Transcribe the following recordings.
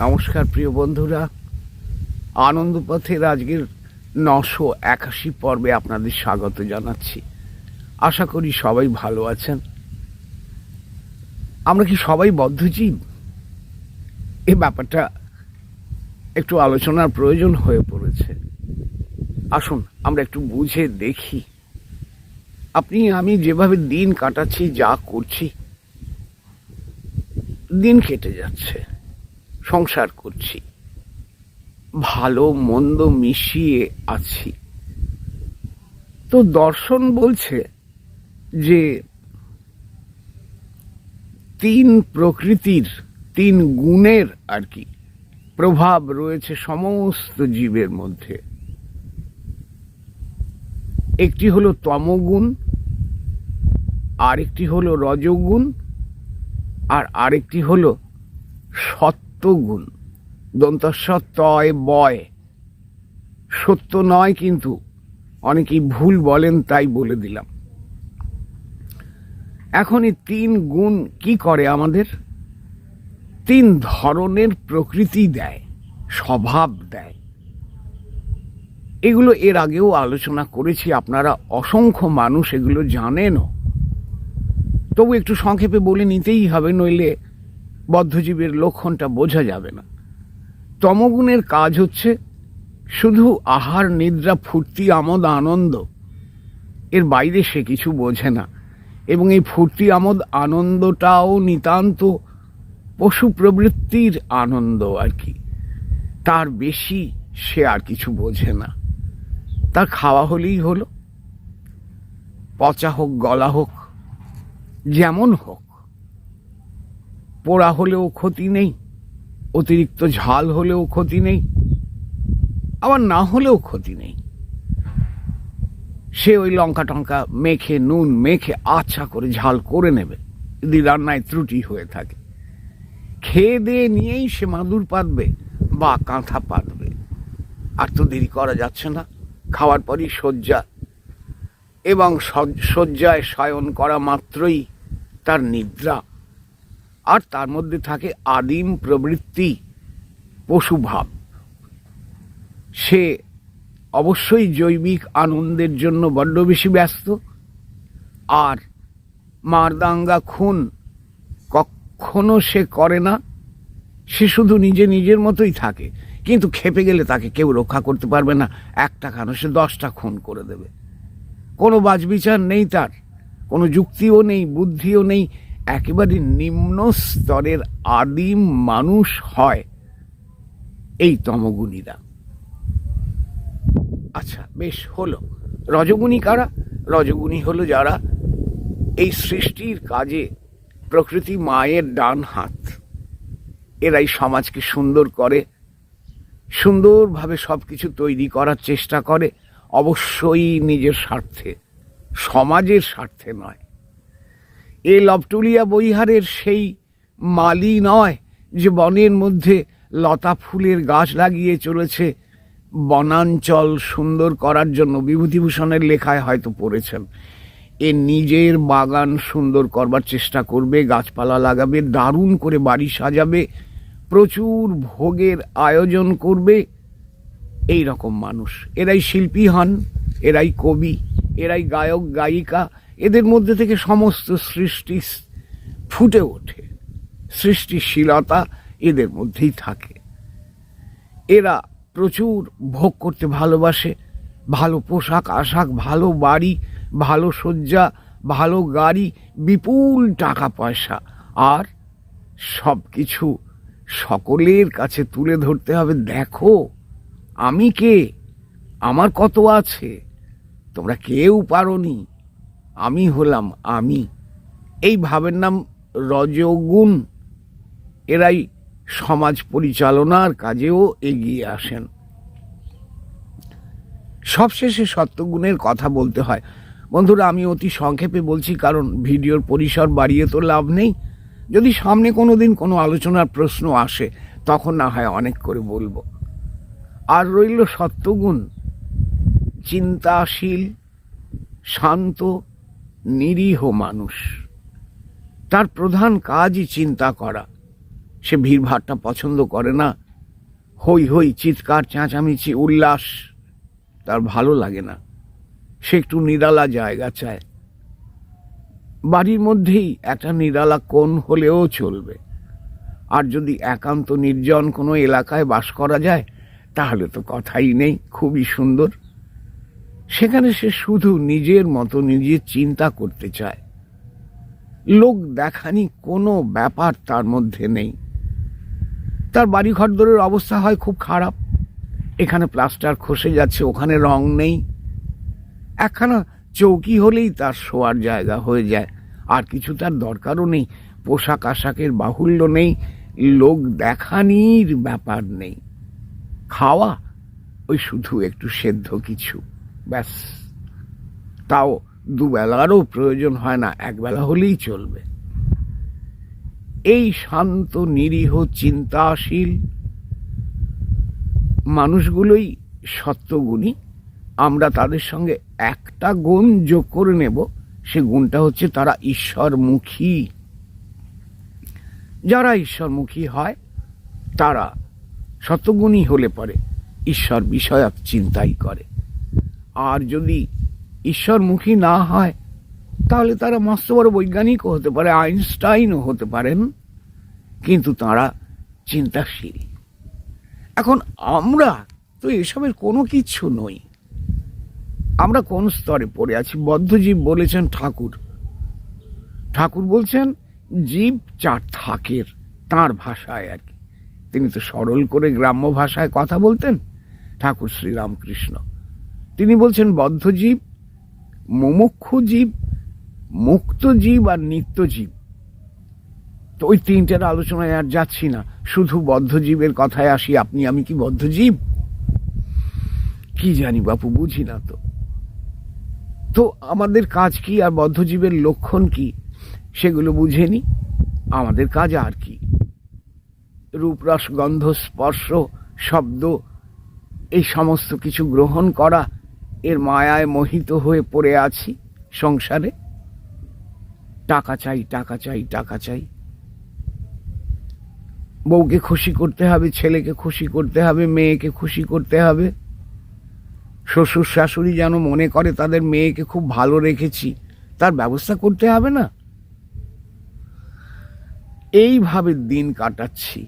নমস্কার প্রিয় বন্ধুরা। আনন্দপথের আজকের নশো একাশি পর্বে আপনাদের স্বাগত জানাচ্ছি। আশা করি সবাই ভালো আছেন। আমরা কি সবাই বদ্ধজীব? এ ব্যাপারটা একটু আলোচনার প্রয়োজন হয়ে পড়েছে। আসুন, আমরা একটু বুঝে দেখি। আপনি, আমি যেভাবে দিন কাটাচ্ছি, যা করছি, দিন কেটে যাচ্ছে। সংসার করছি। ভালো, মন্দ মিশিয়ে আছি। তো দর্শন বলছে যে তিন প্রকৃতির, তিন গুণের আর কি প্রভাব রয়েছে সমস্ত জীবের মধ্যে। একটি হলো তমগুণ, আরেকটি হলো রজগুণ, আর আরেকটি হলো সত্যগুণ দন্তস্ব তয় বয়। সত্য নয় কিন্তু অনেকেই ভুল বলেন তাই বলে দিলাম। এখন এই তিন গুণ কি করে আমাদের? তিন ধরনের প্রকৃতি দেয়, স্বভাব দেয়। এগুলো এর আগেও আলোচনা করেছি, আপনারা অসংখ্য মানুষ এগুলো জানেনও। তবু একটু সংক্ষেপে বলে নিতেই হবে, নইলে বদ্ধজীবের লক্ষণটা বোঝা যাবে না। তমগুণের কাজ হচ্ছে শুধু আহার, নিদ্রা, ফুর্তি, আমোদ, আনন্দ। এর বাইরে সে কিছু বোঝে না। এবং এই ফুর্তি, আমোদ, আনন্দটাও নিতান্ত পশু প্রবৃত্তির আনন্দ আর কি। তার বেশি সে আর কিছু বোঝে না। তার খাওয়া হলেই হলো। পচা হোক, গলা হোক, যেমন হোক। পোড়া হলেও ক্ষতি নেই, অতিরিক্ত ঝাল হলেও ক্ষতি নেই, আবার না হলেও ক্ষতি নেই। সে ওই লঙ্কা টঙ্কা মেখে, নুন মেখে আচ্ছা করে ঝাল করে নেবে। যদি রান্নায় ত্রুটি হয়ে থাকে। খেয়ে দিয়ে নিয়েই সে মাদুর পাতবে বা কাঁথা পাতবে। আর তো দেরি করা যাচ্ছে না। খাওয়ার পরই শয্যা। এবং শয্যায় শয়ন করা মাত্রই তার নিদ্রা। আর তার মধ্যে থাকে আদিম প্রবৃত্তি পশুভাব সে অবশ্যই জৈবিক আনন্দের জন্য বড্ড বেশি ব্যস্ত। আর মারদাঙ্গা খুন কখনো সে করে না, সে শুধু নিজে নিজের মতোই থাকে। কিন্তু খেপে গেলে তাকে কেউ রক্ষা করতে পারবে না। একটা কেন সে দশটা খুন করে দেবে। কোনো বাজবিচার নেই তার, কোনো যুক্তিও নেই, বুদ্ধিও নেই। একেবারে নিম্ন স্তরের আদিম মানুষ হয় এই তমগুণীরা। আচ্ছা বেশ, হলো। রজগুণী কারা? রজগুণী হলো যারা এই সৃষ্টির কাজে প্রকৃতি মায়ের ডান হাত। এরাই সমাজকে সুন্দর করে, সুন্দরভাবে সব কিছু তৈরি করার চেষ্টা করে, অবশ্যই নিজের স্বার্থে, সমাজের স্বার্থে নয়। এ লবটুলিয়া বৈহারের সেই মালি নয় যে বনের মধ্যে লতা ফুলের গাছ লাগিয়ে চলেছে। বনাঞ্চল সুন্দর করার জন্য বিভূতিভূষণের লেখায় হয়তো পড়েছেন। এ নিজের বাগান সুন্দর করবার চেষ্টা করবে, গাছপালা লাগাবে, দারুণ করে বাড়ি সাজাবে, প্রচুর ভোগের আয়োজন করবে। এই রকম মানুষ। এরাই শিল্পী হন, এরাই কবি, এরাই গায়ক, গায়িকা এদের মধ্যে থেকে সমস্ত সৃষ্টি ফুটে ওঠে। সৃষ্টিশীলতা এদের মধ্যেই থাকে। এরা প্রচুর ভোগ করতে ভালোবাসে। ভালো পোশাক, আশাক, ভালো বাড়ি, ভালো শয্যা, ভালো গাড়ি, বিপুল টাকা পয়সা আর সব কিছু সকলের কাছে তুলে ধরতে হবে। দেখো, আমি কে? আমার কত আছে? তোমরা কেউ পারোনি। আমি হলাম আমি। এই ভাবের নাম রজগুণ। এরাই সমাজ পরিচালনার কাজেও এগিয়ে আসেন। সবশেষে সত্যগুণের কথা বলতে হয়। বন্ধুরা, আমি অতি সংক্ষেপে বলছি, কারণ ভিডিওর পরিসর বাড়িয়ে তো লাভ নেই। যদি সামনে কোনো দিন কোনো আলোচনার প্রশ্ন আসে, তখন না হয় অনেক করে বলব। আর রইল সত্যগুণ। চিন্তাশীল, শান্ত নিরীহ মানুষ। তার প্রধান কাজই চিন্তা করা। সে ভিড়ভাড়টা পছন্দ করে না। হই হই, চিৎকার, চেঁচামেচি, উল্লাস। তার ভালো লাগে না। সে একটু নিরালা জায়গা চায়। বাড়ির মধ্যেই একটা নিরালা কোণ হলেও চলবে। আর যদি একান্ত নির্জন কোনো এলাকায় বাস করা যায়, তাহলে তো কথাই নেই, খুবই সুন্দর। সেখানে সে শুধু নিজের মতো নিজের চিন্তা করতে চায়। লোক দেখানি কোনো ব্যাপার তার মধ্যে নেই। তার বাড়ি ঘরদরের অবস্থা হয় খুব খারাপ। এখানে প্লাস্টার খসে যাচ্ছে, ওখানে রং নেই। একখানা চৌকি হলেই তার শোয়ার জায়গা হয়ে যায়। আর কিছু তার দরকারও নেই, পোশাক আশাকের বাহুল্য নেই, লোক দেখানির ব্যাপার নেই। খাওয়া, ওই শুধু একটু সেদ্ধ কিছু। ব্যাস। তাও দুবেলারও প্রয়োজন হয় না একবেলা হলেই চলবে। এই শান্ত নিরীহ চিন্তাশীল মানুষগুলোই সত্যগুণী। আমরা তাদের সঙ্গে একটা গুণ যোগ করে নেব সে গুণটা হচ্ছে তারা ঈশ্বরমুখী। যারা ঈশ্বরমুখী হয় তারা সত্যগুণী হলে পরে ঈশ্বর বিষয়ক চিন্তাই করে। আর যদি ঈশ্বরমুখী না হয়, তাহলে তারা মস্ত বড় বৈজ্ঞানিকও হতে পারে, আইনস্টাইনও হতে পারেন। কিন্তু তারা চিন্তাশীল। এখন আমরা তো এসবের কোনো কিছু নই। আমরা কোন স্তরে পড়ে আছি? বদ্ধজীব বলেছেন ঠাকুর। ঠাকুর বলছেন, জীব চার থাকের, তার ভাষায় আর কি। তিনি তো সরল করে গ্রাম্য ভাষায় কথা বলতেন। ঠাকুর শ্রীরামকৃষ্ণ। তিনি বলছেন, বদ্ধজীব মুমুক্ষু জীব মুক্ত জীব আর নিত্য জীব তো ওই তিনটের আলোচনায় আর যাচ্ছি না। শুধু বদ্ধজীবের কথায় আসি, আপনি, আমি কি বদ্ধজীব? কি জানি বাপু, বুঝি না তো। তো আমাদের কাজ কি আর বদ্ধজীবের লক্ষণ কি? সেগুলো বুঝেনি আমাদের কাজ আর কি? রূপরস, গন্ধ, স্পর্শ, শব্দ, এই সমস্ত কিছু গ্রহণ করা এর মায়ায় মোহিত হয়ে পড়ে আছি সংসারে। টাকা চাই টাকা চাই টাকা চাই। বউকে খুশি করতে হবে, ছেলেকে খুশি করতে হবে, মেয়েকে খুশি করতে হবে। শ্বশুর, শাশুড়ি যেন মনে করে তাদের মেয়েকে খুব ভালো রেখেছি, তার ব্যবস্থা করতে হবে না? এইভাবে দিন কাটাচ্ছি,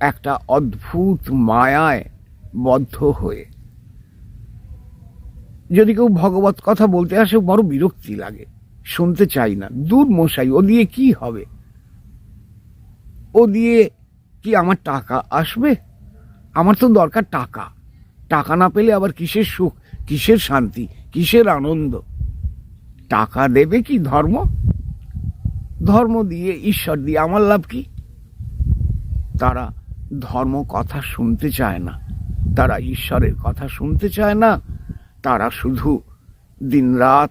একটা অদ্ভুত মায়ায় বদ্ধ হয়ে। যদি কেউ ভগবত কথা বলতে আসে বড় বিরক্তি লাগে। শুনতে চাই না। দূর মশাই, ও দিয়ে কি হবে? ও দিয়ে কি আমার টাকা আসবে? আমার তো দরকার টাকা। টাকা না পেলে আবার কিসের সুখ, কিসের শান্তি, কিসের আনন্দ? টাকা দেবে কি ধর্ম? ধর্ম দিয়ে, ঈশ্বর দিয়ে আমার লাভ কি? তারা ধর্ম কথা শুনতে চায় না। তারা ঈশ্বরের কথা শুনতে চায় না। তারা শুধু দিনরাত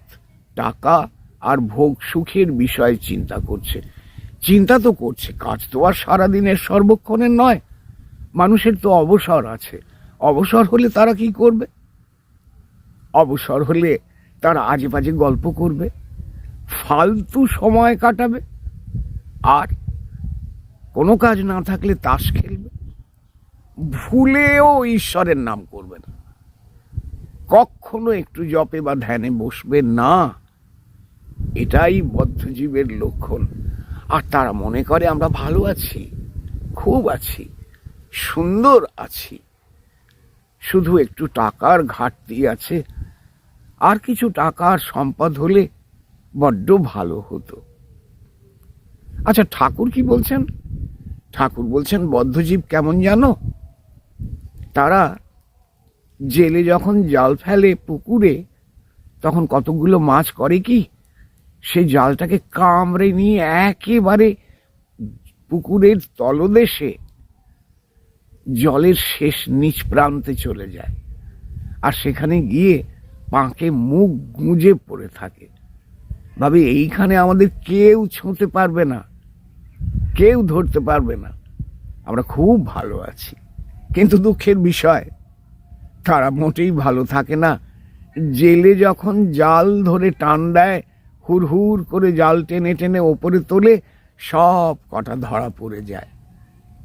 টাকা আর ভোগ সুখের বিষয়ে চিন্তা করছে। চিন্তা তো করছে, কাজ তো আর সারাদিনের সর্বক্ষণের নয়। মানুষের তো অবসর আছে। অবসর হলে তারা কি করবে? অবসর হলে তারা আজে বাজে গল্প করবে, ফালতু সময় কাটাবে, আর কোনো কাজ না থাকলে তাস খেলবে। ভুলেও ঈশ্বরের নাম করবে না। কখনো একটু জপে বা ধ্যানে বসবে না। এটাই বদ্ধজীবের লক্ষণ। আর তারা মনে করে আমরা ভালো আছি, খুব আছি, সুন্দর আছি। শুধু একটু টাকার ঘাটতি আছে। আর কিছু টাকার সম্পদ হলে বড্ড ভালো হতো। আচ্ছা ঠাকুর কি বলছেন? ঠাকুর বলছেন, বদ্ধজীব কেমন জানো? তারা জেলে যখন জাল ফেলে পুকুরে, তখন কতগুলো মাছ করে কি? সেই জালটাকে কামড়ে নিয়ে একেবারে পুকুরের তলদেশে, জলের শেষ নিচ প্রান্তে চলে যায়। আর সেখানে গিয়ে পাঁকে মুখ গুঁজে পড়ে থাকে। ভাবে, এইখানে আমাদের কেউ ছুঁতে পারবে না। কেউ ধরতে পারবে না। আমরা খুব ভালো আছি। কিন্তু দুঃখের বিষয় তারা মোটেই ভালো থাকে না। জেলে যখন জাল ধরে টান দেয় হুর করে জাল টেনে টেনে ওপরে তোলে, সব কটা ধরা পড়ে যায়।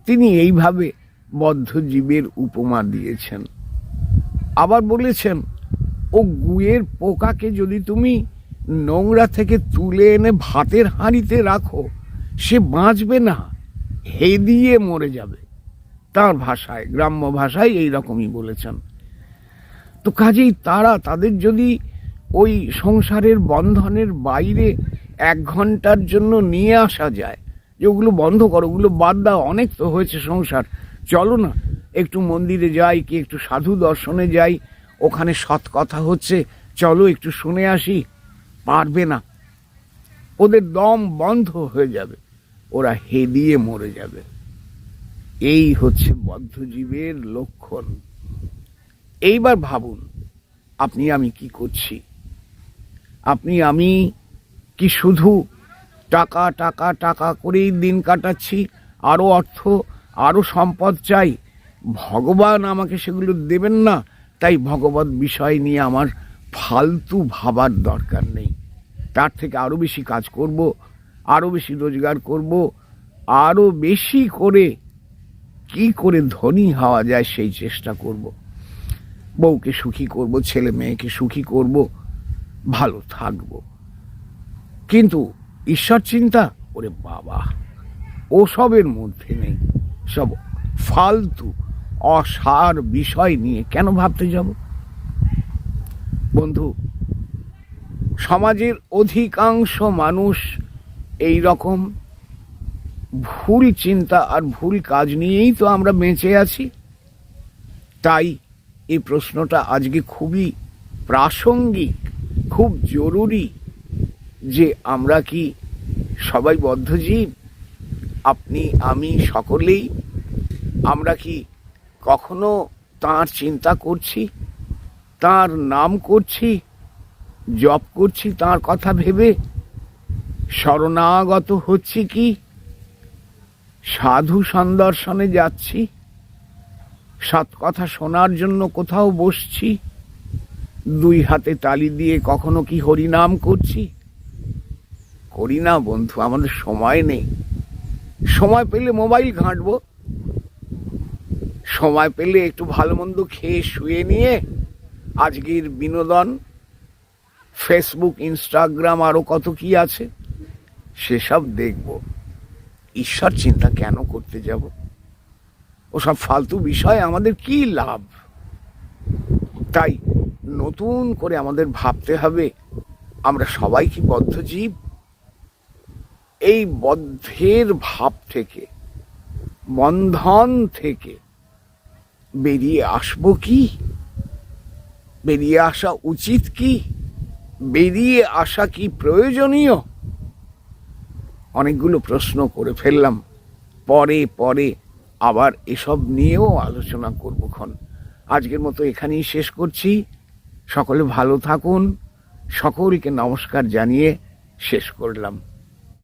তিনি এইভাবে বদ্ধজীবের উপমা দিয়েছেন। আবার বলেছেন, ও গুয়ের পোকাকে যদি তুমি নোংরা থেকে তুলে এনে ভাতের হাঁড়িতে রাখো, সে বাঁচবে না হে দিয়ে মরে যাবে। তার ভাষায়, গ্রাম্য ভাষায় এই রকমই বলেছেন। তো কাজেই তারা তাদের যদি ওই সংসারের বন্ধনের বাইরে এক ঘণ্টার জন্য নিয়ে আসা যায়, যে ওগুলো বন্ধ করো, ওগুলো বাদ দাও, অনেক তো হয়েছে সংসার। চলো না, একটু মন্দিরে যাই কি একটু সাধু দর্শনে যাই, ওখানে সৎ কথা হচ্ছে, চলো একটু শুনে আসি। পারবে না। ওদের দম বন্ধ হয়ে যাবে, ওরা হেদিয়ে মরে যাবে। এই হচ্ছে বদ্ধজীবের লক্ষণ। এইবার ভাবুন, আপনি আমি কি করছি? আপনি আমি কি শুধু টাকা টাকা টাকা করেই দিন কাটাচ্ছি? আরও অর্থ আরও সম্পদ চাই? ভগবান আমাকে সেগুলো দেবেন না? তাই ভগবত বিষয় নিয়ে আমার ফালতু ভাবার দরকার নেই। তার থেকে আরও বেশি কাজ করব আরও বেশি রোজগার করব আরও বেশি করে কি করে ধনী হওয়া যায় সেই চেষ্টা করব। বউকে সুখী করব, ছেলে মেয়েকে সুখী করব, ভালো থাকব। কিন্তু ঈশ্বর চিন্তা, ওরে বাবা, ওসবের মধ্যে নেই। সব ফালতু, অসার বিষয় নিয়ে কেন ভাবতে যাব? বন্ধু, সমাজের অধিকাংশ মানুষ এই রকম ভুল চিন্তা আর ভুল কাজ নিয়েই তো আমরা বেঁচে আছি। তাই এই প্রশ্নটা আজকে খুবই প্রাসঙ্গিক, খুব জরুরি যে আমরা কি সবাই বদ্ধজীব? আপনি, আমি সকলেই আমরা কি কখনো তার চিন্তা করছি, তার নাম করছি, জপ করছি তার কথা ভেবে? শরণাগত হচ্ছি কি? সাধু সন্দর্শনে যাচ্ছি সৎ কথা শোনার জন্য কোথাও বসছি? দুই হাতে তালি দিয়ে কখনো কি হরিনাম করছি? করি না বন্ধু, আমাদের সময় নেই। সময় পেলে মোবাইল ঘাঁটবো। সময় পেলে একটু ভালো মন্দ খেয়ে শুয়ে নিয়ে আজকের বিনোদন, ফেসবুক, ইনস্টাগ্রাম আরও কত কি আছে, সেসব দেখব। ঈশ্বর চিন্তা কেন করতে যাব? ওসব ফালতু বিষয় আমাদের কি লাভ? তাই নতুন করে আমাদের ভাবতে হবে, আমরা সবাই কি বদ্ধজীব? এই বদ্ধের ভাব থেকে, বন্ধন থেকে বেরিয়ে আসব কি? বেরিয়ে আসা উচিত কি? বেরিয়ে আসা কি প্রয়োজনীয়? অনেকগুলো প্রশ্ন করে ফেললাম। পরে পরে আবার এসব নিয়েও আলোচনা করব ক্ষণ আজকের মতো এখানেই শেষ করছি। সকলে ভালো থাকুন। সকলকে নমস্কার জানিয়ে শেষ করলাম।